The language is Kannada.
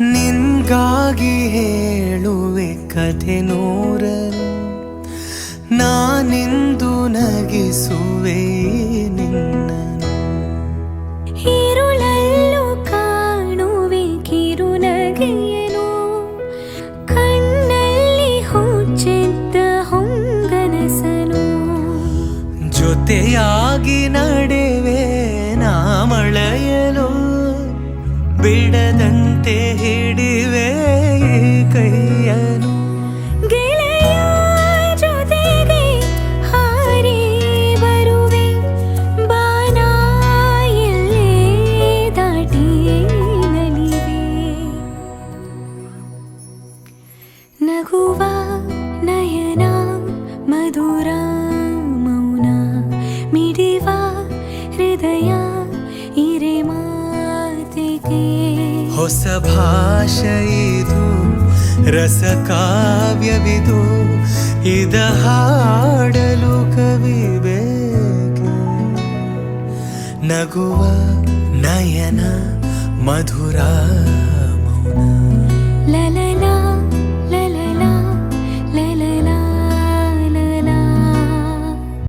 ನಿನ್ಗಾಗಿ ಹೇಳುವೆ ಕಥೆ ನೋರಲು. ನಾನಿಂದು ನಗಿಸುವೆ ನಿನ್ನ ಈರುಳಲ್ಲೂ ಕಾಣುವೆ ಕಿರು ನಗೆಯನು ಕಣ್ಣಲ್ಲಿ ಹುಚ್ಚಿದ್ದ ಹೊಂಗನಸನು. ಜೊತೆಯಾಗಿ ನಡೆವೆ ನಾಮಳೆಯ ಬಿಡದಂತೆ ಹಿಡಿವೆ ಈ ಕೈಯನು ಗೆಳೆಯ ಜೊತೆಗೆ ಹಾರಿ ಬರುವೆ ಬಾನ ಎಲ್ಲೇ ದಾಟಿ ನಲಿವೆ ನಗುವ ಮಾತಿಗೆ ಹೊಸ ಭಾಷೆ ಇದು ರಸ ಕಾವ್ಯವಿದು ಇದ ಹಾಡಲು ಕವಿ ಬೇಕು? ನಗುವ ನಯನ ಮಧುರ